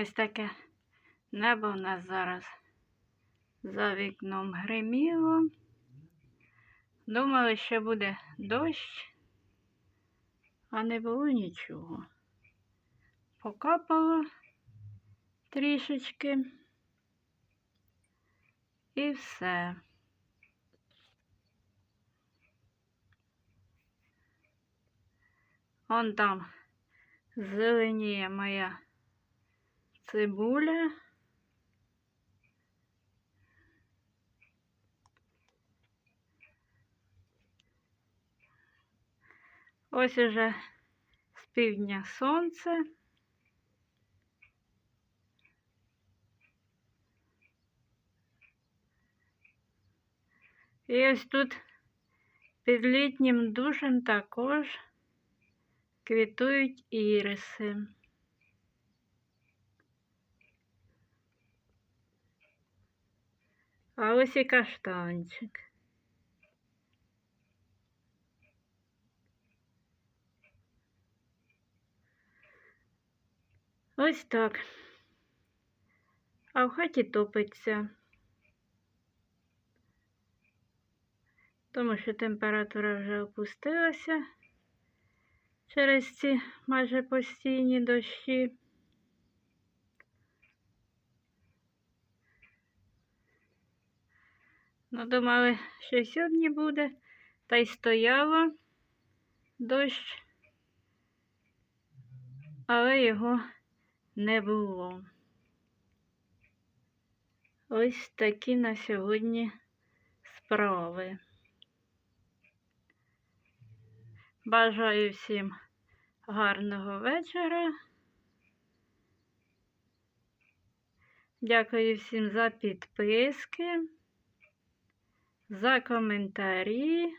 Ось таке небо в нас зараз за вікном гриміло. Думали, що буде дощ, а не було нічого. Покапало трішечки і все. Вон там зеленіє моя цибуля. Ось уже з півдня сонце. І ось тут під літнім душем також квітують іриси. А ось і каштанчик. Ось так. А в хаті топиться. Тому що температура вже опустилася через ці майже постійні дощі. Ну, думали, що сьогодні буде, та й стояло дощ, але його не було. Ось такі на сьогодні справи. Бажаю всім гарного вечора. Дякую всім за підписки, за коментарі.